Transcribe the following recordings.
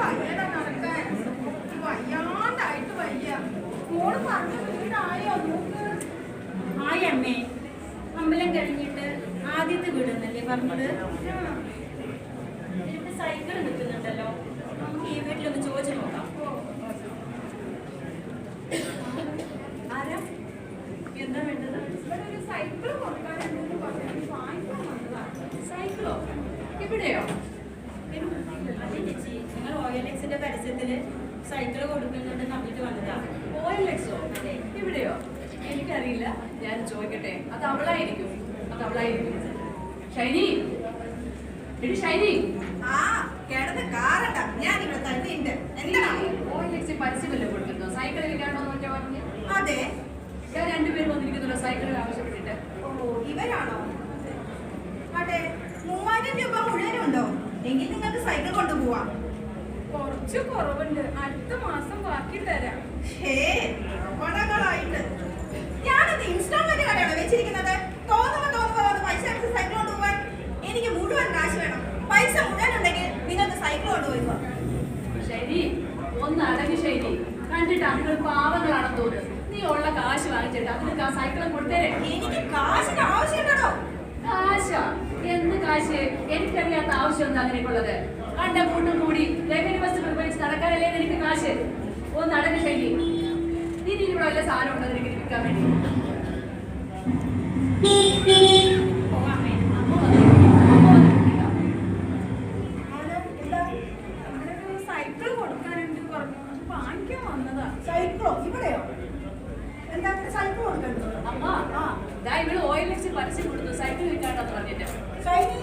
വയ്യടാ നടക്കാൻ. വയ്യാണ്ടായിട്ട് വയ്യ. മോൾ പറഞ്ഞ വീടായോ നോക്ക്. ആയി അമ്മേ അമ്പലം കഴിഞ്ഞിട്ട് ആദ്യത്തെ വീടെന്നല്ലേ പറഞ്ഞത് ഇതിന്റെ സൈക്കിൾ നിൽക്കുന്നുണ്ടല്ലോ നമുക്ക് ഈ വീട്ടിലൊന്ന് ചോദിച്ചു നോക്കാം ആരാ എന്താ വേണ്ടത് ഇവിടെ ഒരു സൈക്കിൾ കൊടുക്കാനുണ്ടെന്ന് പറഞ്ഞു. വാങ്ങിക്കാൻ വന്നതാ. സൈക്കിളോ ഇവിടെയോ ആവശ്യപ്പെട്ടിട്ട് ഓ ഇവരാണോ അതെ. മൂവായിരം രൂപ മുഴുവനുണ്ടോ എങ്കിൽ നിങ്ങൾക്ക് സൈക്കിൾ കൊണ്ടുപോവാം. കുറച്ച് കുറവുണ്ട്. അടുത്ത മാസം ബാക്കി തരാം. ഹേ പടകളായിട്ട് ഞാനിത് ഇൻസ്റ്റാൾമെന്റ് കടയാണ് വെച്ചിരിക്കുന്നത്? തോന്നുമ്പോ തോന്നുമ്പോ വന്ന് പൈസ എടുത്ത് സൈക്കിൾ കൊണ്ടുപോകാൻ എനിക്ക് മുഴുവൻ കാശ് വേണം. പൈസ മുഴുവൻ ഉണ്ടെങ്കിൽ നിങ്ങൾക്ക് സൈക്കിൾ ശരി. ഒന്ന് അടങ്ങി ശൈലി കണ്ടിട്ട് അങ്ങൾ പാവങ്ങളാണെന്ന് തോന്നുന്നു. നീ ഉള്ള കാശ് വാങ്ങിച്ചിട്ട് അതിനൊക്കെ ആ സൈക്കിളും കൊടുത്തേരെ. എനിക്ക് കാശിന് ആവശ്യമുണ്ടോ കാശ എന്ത് കാശ് എനിക്കറിയാത്ത ആവശ്യം എന്താ നിനക്കുള്ളത് കണ്ട കൂട്ടും കൂടി റവന്യൂ ബസ് ഉപയോഗിച്ച് നടക്കാനല്ലേ നിനക്ക് കാശ്? ഒന്ന് അടങ്ങ് ശൈലി നീ ഇനി ഇവിടെ വല്ല സാധനം ഉണ്ടോ നിനക്ക് വിൽക്കാൻ വേണ്ടി. സൈക്കിൾ സൈക്കിളോ? ഇവിടെയോ? എന്താ സൈക്കിൾ കൊടുക്കണ്ടോ അമ്മ ആ ദാ ഇവിടെ ഓയിൽ എക്സ് പരസ്യം കൊടുത്തു. സൈക്കിൾ വിൽക്കാണ്ടെന്ന് പറഞ്ഞിട്ട്. ഷൈനി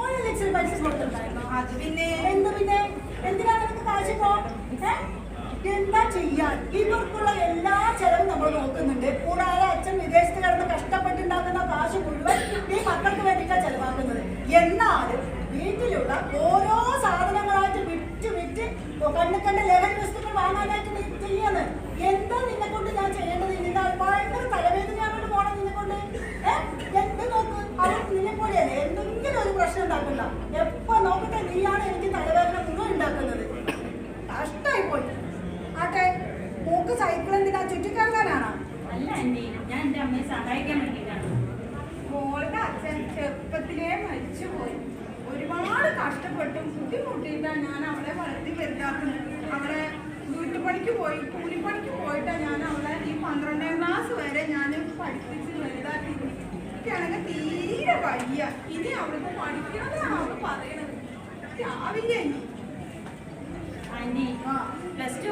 ഓയിൽ ലക്ഷം പൈസ കൊടുത്തിട്ടുണ്ടായിരുന്നോ അത് പിന്നെ എന്ത് പിന്നെ? എന്തിനാ നമുക്ക് കാശിപ്പോ? എന്താ ചെയ്യാൻ? ഇവർക്കുള്ള എല്ലാ ചെലവും നമ്മൾ നോക്കുന്നുണ്ട്. കൂടാതെ അച്ഛൻ വിദേശത്ത് കിടന്ന് കഷ്ടപ്പെട്ടുണ്ടാക്കുന്ന കാശ് മുഴുവൻ ഈ മക്കൾക്ക് വേണ്ടിയിട്ടാണ് ചെലവാക്കുന്നത്. എന്നാലും വീട്ടിലുള്ള ഓരോ സാധനങ്ങളായിട്ട് വിറ്റ് വിറ്റ് കണ്ണു കണ്ട ലഹരി വസ്തുക്കൾ വാങ്ങാനായിട്ട് നീ ചെയ്യാണ് എന്താ നിന്നെ കൊണ്ട് ഞാൻ ചെയ്യേണ്ടത്? നിന്റെ ഭയങ്കര തലവേദനയാണോട്ട് പോണം നിന്നെ കൊണ്ട് ഏ? എന്ത് നോക്ക് അവർ നിന്നെ പോലെയല്ലേ എന്തെങ്കിലും ഒരു പ്രശ്നം ഉണ്ടാക്കണ്ട എപ്പോ നോക്കട്ടെ നീയാണ് എനിക്ക് തലവേദന മുഴുവൻ ഉണ്ടാക്കുന്നത് കഷ്ടായി പോയി ആട്ടെ മൂക്ക് സൈക്കിൾ എന്തിനാ ചുറ്റിക്കറങ്ങാനാണോ അല്ല ആന്റി ഞാൻ എന്റെ അമ്മയെ സഹായിക്കാൻ വേണ്ടിയിട്ടാണ്. മോളുടെ അച്ഛൻ ചെറുപ്പത്തിലേ മരിച്ചുപോയി. ഒരുപാട് കഷ്ടപ്പെട്ടു ബുദ്ധിമുട്ടിയിട്ടാണ് ഞാൻ അവളെ വളർത്തി വലുതാക്കുന്നത്. അവളെ വീട്ടുപണിക്ക് പോയി കൂലിപ്പണിക്ക് പോയിട്ടാണ് ഞാൻ അവളെ ഈ പന്ത്രണ്ടാം ക്ലാസ് വരെ ഞാൻ പഠിപ്പിച്ച് വലുതാക്കി എനിക്കാണെങ്കിൽ തീരെ വയ്യ. ഇനി അവൾക്ക് പഠിക്കണമെന്നാണ് അവൾ പറയണത് രാവിലെ ഇനി ടു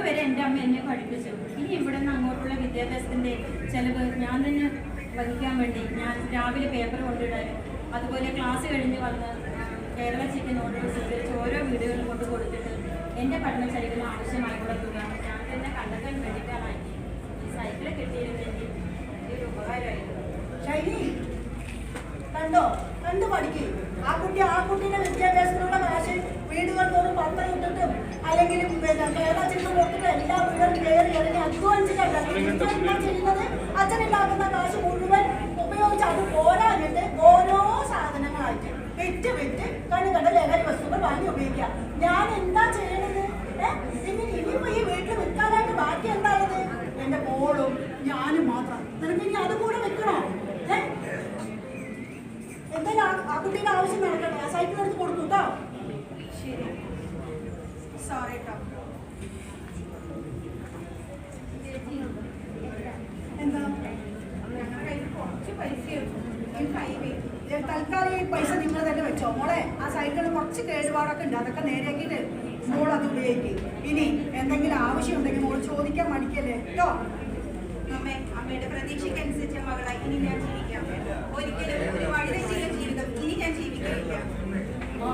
വരെ എന്റെ അമ്മ എന്നെ പഠിപ്പിച്ചു. ഇനി ഇവിടെ നിന്ന് അങ്ങോട്ടുള്ള വിദ്യാഭ്യാസത്തിന്റെ ചിലവ് ഞാൻ തന്നെ വഹിക്കാൻ വേണ്ടി ഞാൻ രാവിലെ പേപ്പർ കൊണ്ടിടാനും അതുപോലെ ക്ലാസ് കഴിഞ്ഞ് വന്ന് കേരള ചിക്കൻ ഓർഡർ സ്വീകരിച്ച് ഓരോ വീടുകളിലും കൊണ്ട് കൊടുത്തിട്ട് എന്റെ പഠന ചെലവിന് ആവശ്യമായിട്ടുള്ള തുക ഞാൻ തന്നെ കണ്ടെത്താൻ വേണ്ടിയിട്ടാണ് ഈ സൈക്കിൾ കിട്ടിയിരുന്നെങ്കിൽ ഒരു ഉപകാരമായിരുന്നു ശൈലി കണ്ടോ? കണ്ടു പഠിക്കും? ആ കുട്ടി ആ കുട്ടിയുടെ വിദ്യാഭ്യാസത്തിനുള്ള വീടുകൾ തോറും പത്രം ഇട്ടിട്ടും അല്ലെങ്കിൽ പിന്നെ ചിത്രം കൊടുത്തിട്ട് എല്ലാ വീടും കയറി ഇറങ്ങി അധ്വാനിച്ചിട്ടല്ല ചെയ്യുന്നത് അച്ഛനുണ്ടാക്കുന്ന കാശ് മുഴുവൻ ഉപയോഗിച്ച് അത് പോരാഞ്ഞിട്ട് ഓരോ സാധനങ്ങളായിട്ട് വിറ്റ് വിറ്റ് കണ്ണു കണ്ട ലഹരി വസ്തുക്കൾ വാങ്ങി ഉപയോഗിക്കാം ഞാൻ എന്താ ചെയ്യണത്? ഇനി ഇനിയിപ്പോ ഈ വീട്ടിൽ വിൽക്കാനായിട്ട് ബാക്കി എന്താണത്? എന്റെ മോളും ഞാനും മാത്രം. നിനക്ക് ഇനി അതും കൂടെ വെക്കണോ? ഏഹ് എന്തായാലും ആ- ആവശ്യം നടക്കട്ടെ. ആ സൈക്കിൾ എടുത്ത് കൊടുക്കൂട്ടോ കേട്ടോ. സോറി കേട്ടോ എന്താ? ഞങ്ങളുടെ കയ്യിൽ കുറച്ച് പൈസ തൽക്കാലം ഈ പൈസ നിങ്ങൾ തന്നെ വെച്ചോ. മോളെ ആ സൈക്കിളിൽ കുറച്ച് കേടുപാടൊക്കെ ഉണ്ട്. അതൊക്കെ നേരെയാക്കിയിട്ട് മോൾ അത് ഉപയോഗിക്കും. ഇനി എന്തെങ്കിലും ആവശ്യം ഉണ്ടെങ്കിൽ മോൾ ചോദിക്കാൻ മടിക്കല്ലേ? കേട്ടോ അമ്മേ അമ്മയുടെ പ്രതീക്ഷയ്ക്കനുസരിച്ച് മകളായി ഇനി ഞാൻ ജീവിക്കാം. ഒരിക്കലും ഒരു വഴിതെറ്റിയ ജീവിതം ഇനി ഞാൻ ജീവിക്കില്ല അമ്മ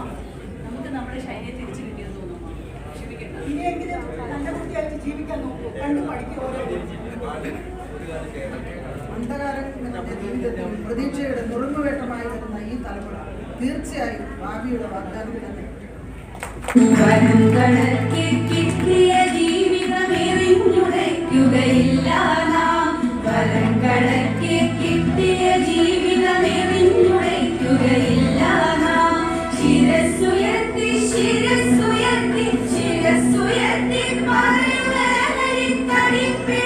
നമുക്ക് നമ്മുടെ ഷൈനിയെ തിരിച്ചു കിട്ടിയെന്ന് തോന്നുന്നു. ക്ഷമിക്കണ്ട. ഇനിയെങ്കിലും നല്ല കുട്ടിയായിട്ട് ജീവിക്കാൻ നോക്കൂ. കണ്ടു ജീവിതത്തിൽ പ്രതീക്ഷയുടെ നുറുങ്ങുവേട്ടമായി വരുന്ന ഈ തലമുറ തീർച്ചയായും ഭാവിയുടെ വാഗ്ദാനം തന്നെ. தடிப்பே